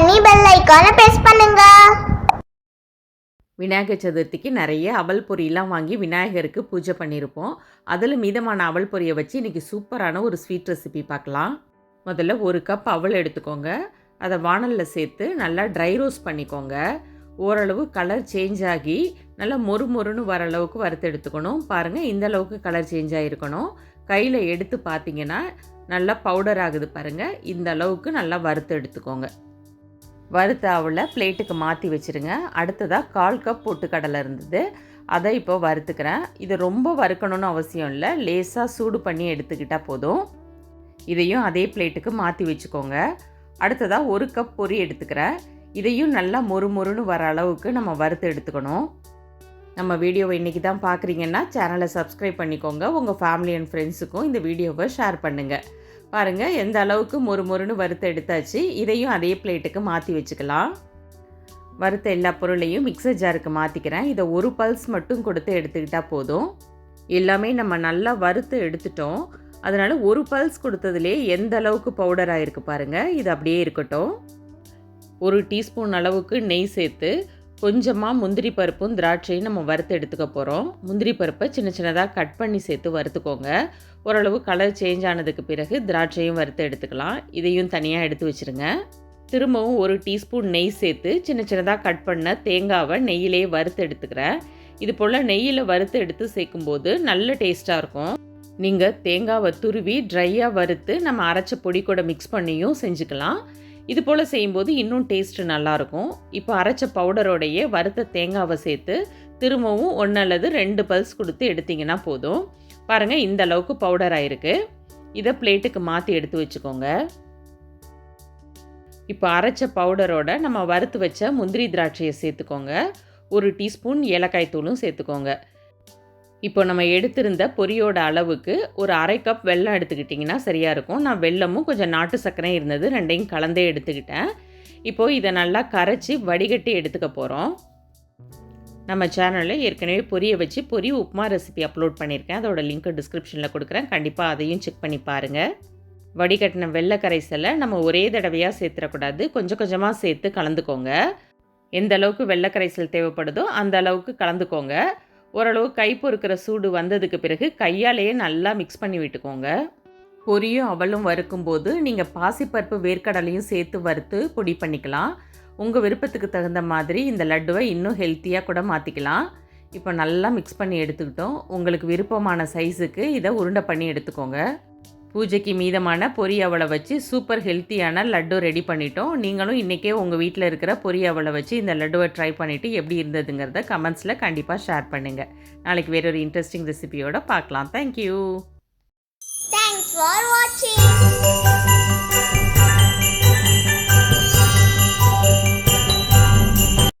பண்ணி பெல் ஐக்கானை ப்ரெஸ் பண்ணுங்க. விநாயகர் சதுர்த்திக்கு நிறைய அவல் பொரியெலாம் வாங்கி விநாயகருக்கு பூஜை பண்ணியிருப்போம். அதில் மீதமான அவல் பொரியை வச்சு இன்றைக்கி சூப்பரான ஒரு ஸ்வீட் ரெசிபி பார்க்கலாம். முதல்ல ஒரு கப் அவல் எடுத்துக்கோங்க. அதை வானலில் சேர்த்து நல்லா ட்ரை ரோஸ்ட் பண்ணிக்கோங்க. ஓரளவு கலர் சேஞ்ச் ஆகி நல்லா மொறு மொறுன்னு வர அளவுக்கு வறுத்து எடுத்துக்கணும். பாருங்கள் இந்த அளவுக்கு கலர் சேஞ்ச் ஆகிருக்கணும் கையில் எடுத்து பார்த்தீங்கன்னா நல்லா பவுடர் ஆகுது பாருங்கள் இந்த அளவுக்கு நல்லா வறுத்து எடுத்துக்கோங்க. வறுத்த அவளை பிளேட்டுக்கு மாற்றி வச்சுருங்க. அடுத்ததாக கால் கப் பொட்டுக்கடலை இருந்தது. அதை இப்போ வறுத்துக்கிறேன். இது ரொம்ப வறுக்கணும்னு அவசியம் இல்லை. லேசாக சூடு பண்ணி எடுத்துக்கிட்டால் போதும். இதையும் அதே பிளேட்டுக்கு மாற்றி வச்சுக்கோங்க. அடுத்ததாக ஒரு கப் பொரி எடுத்துக்கிறேன். இதையும் நல்லா மொறு மொறுன்னு வர அளவுக்கு நம்ம வறுத்து எடுத்துக்கணும். நம்ம வீடியோவை இன்றைக்கி தான் பார்க்குறீங்கன்னா சேனலை சப்ஸ்கிரைப் பண்ணிக்கோங்க. உங்கள் ஃபேமிலி அண்ட் ஃப்ரெண்ட்ஸுக்கும் இந்த வீடியோவை ஷேர் பண்ணுங்கள் பாருங்கள் எந்த அளவுக்கு மொறு மொறுன்னு வறுத்து எடுத்தாச்சு இதையும் அதே பிளேட்டுக்கு மாற்றி வச்சுக்கலாம். வறுத்த எல்லா பொருளையும் மிக்சர் ஜாருக்கு மாற்றிக்கிறேன் இதை ஒரு பல்ஸ் மட்டும் கொடுத்து எடுத்துக்கிட்டால் போதும். எல்லாமே நம்ம நல்லா வறுத்து எடுத்துட்டோம். அதனால் ஒரு பல்ஸ் கொடுத்ததுலே எந்த அளவுக்கு பவுடர் ஆகிருக்கு பாருங்கள் இது அப்படியே இருக்கட்டும். ஒரு டீஸ்பூன் அளவுக்கு நெய் சேர்த்து கொஞ்சமாக முந்திரி பருப்பும் திராட்சையும் நம்ம வறுத்து எடுத்துக்க போகிறோம் முந்திரி பருப்பை சின்ன சின்னதாக கட் பண்ணி சேர்த்து வறுத்துக்கோங்க. ஓரளவு கலர் சேஞ்ச் ஆனதுக்கு பிறகு திராட்சையும் வறுத்து எடுத்துக்கலாம். இதையும் தனியாக எடுத்து வச்சுருங்க. திரும்பவும் ஒரு டீஸ்பூன் நெய் சேர்த்து சின்ன சின்னதாக கட் பண்ண தேங்காவை நெய்யிலே வறுத்து எடுத்துக்கிறேன் இது போல் நெய்யில் வறுத்து எடுத்து சேர்க்கும்போது நல்ல டேஸ்ட்டாக இருக்கும். நீங்கள் தேங்காவை துருவி ட்ரையாக வறுத்து நம்ம அரைச்ச பொடி கூட மிக்ஸ் பண்ணியும் செஞ்சுக்கலாம். இது போல் செய்யும்போது இன்னும் டேஸ்ட்டு நல்லாயிருக்கும். இப்போ அரைச்ச பவுடரோடையே வறுத்த தேங்காவை சேர்த்து திரும்பவும் ஒன்று அல்லது ரெண்டு பல்ஸ் கொடுத்து எடுத்திங்கன்னா போதும். பாருங்கள் இந்த அளவுக்கு பவுடர் ஆயிருக்கு. இதை பிளேட்டுக்கு மாற்றி எடுத்து வச்சுக்கோங்க. இப்போ அரைச்ச பவுடரோட நம்ம வறுத்து வச்ச முந்திரி திராட்சையை சேர்த்துக்கோங்க. ஒரு டீஸ்பூன் ஏலக்காய் தூளும் சேர்த்துக்கோங்க. இப்போ நம்ம எடுத்திருந்த பொரியோட அளவுக்கு ஒரு அரை கப் வெல்லம் எடுத்துக்கிட்டிங்கன்னா சரியாக இருக்கும். நான் வெல்லமும் கொஞ்சம் நாட்டு சர்க்கரையும் இருந்தது ரெண்டையும் கலந்தே எடுத்துக்கிட்டேன். இப்போது இதை நல்லா கரைச்சி வடிகட்டி எடுத்துக்க போகிறோம் நம்ம சேனலில் ஏற்கனவே பொரிய வச்சு பொரி உப்புமா ரெசிபி அப்லோட் பண்ணியிருக்கேன். அதோட லிங்க்கு டிஸ்கிரிப்ஷனில் கொடுக்குறேன். கண்டிப்பாக அதையும் செக் பண்ணி பாருங்கள் வடிகட்டின வெள்ளை கரைசலை நம்ம ஒரே தடவையாக சேர்த்துடக்கூடாது. கொஞ்சம் கொஞ்சமாக சேர்த்து கலந்துக்கோங்க. எந்த அளவுக்கு வெள்ளை கரைசல் தேவைப்படுதோ அந்த அளவுக்கு கலந்துக்கோங்க. ஓரளவு கை பொறுக்கிற சூடு வந்ததுக்கு பிறகு கையாலேயே நல்லா மிக்ஸ் பண்ணி விட்டுக்கோங்க. பொரியும் அவளும் வறுக்கும்போது நீங்கள் பாசிப்பருப்பு வேர்க்கடலையும் சேர்த்து வறுத்து பொடி பண்ணிக்கலாம். உங்கள் விருப்பத்துக்கு தகுந்த மாதிரி இந்த லட்டுவை இன்னும் ஹெல்த்தியாக கூட மாற்றிக்கலாம் இப்போ நல்லா மிக்ஸ் பண்ணி எடுத்துக்கிட்டோம். உங்களுக்கு விருப்பமான சைஸுக்கு இதை உருண்டை பண்ணி எடுத்துக்கோங்க. பூஜைக்கு மீதமான பொரி அவளை வச்சு சூப்பர் ஹெல்த்தியான லட்டு ரெடி பண்ணிட்டோம். நீங்களும் இன்றைக்கே உங்கள் வீட்டில் இருக்கிற பொரி அவளை வச்சு இந்த லட்டுவை ட்ரை பண்ணிவிட்டு எப்படி இருந்ததுங்கிறத கமெண்ட்ஸில் கண்டிப்பாக ஷேர் பண்ணுங்கள் நாளைக்கு வேறொரு இன்ட்ரெஸ்டிங் ரெசிபியோடு பார்க்கலாம். Thank you Thanks.